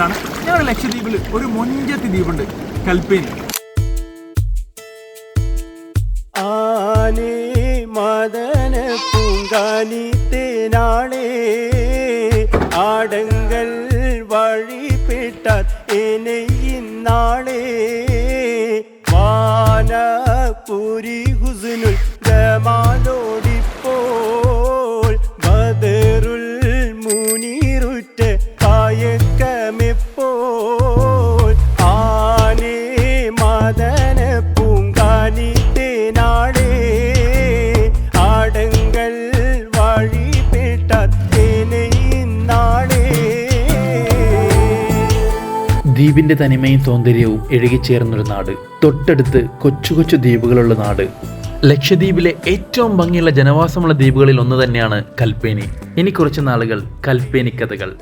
ആണ്. ഞങ്ങളുടെ ലക്ഷദ്വീപിൽ ഒരു മൊഞ്ചത്തി ദ്വീപുണ്ട് കൽപ്പേനി ആനേ മദന പൂങ്കാനി തേനാളേ ആടങ്ങൾ വഴിപ്പെട്ടാൽ എന്നെ ഇന്നാളേ വാനപുരി ഹുസ്നുൽ ഗമാലോടിപ്പോൾ ദ്വീപിന്റെ തനിമയും സൗന്ദര്യവും എഴുകിച്ചേർന്നൊരു നാട്. തൊട്ടടുത്ത് കൊച്ചു കൊച്ചു ദ്വീപുകളുള്ള നാട്. ലക്ഷദ്വീപിലെ ഏറ്റവും ഭംഗിയുള്ള ജനവാസമുള്ള ദ്വീപുകളിൽ ഒന്ന് തന്നെയാണ് കൽപ്പേനി. ഇനി കുറച്ച് നാളുകൾ കൽപ്പേനി കഥകൾ.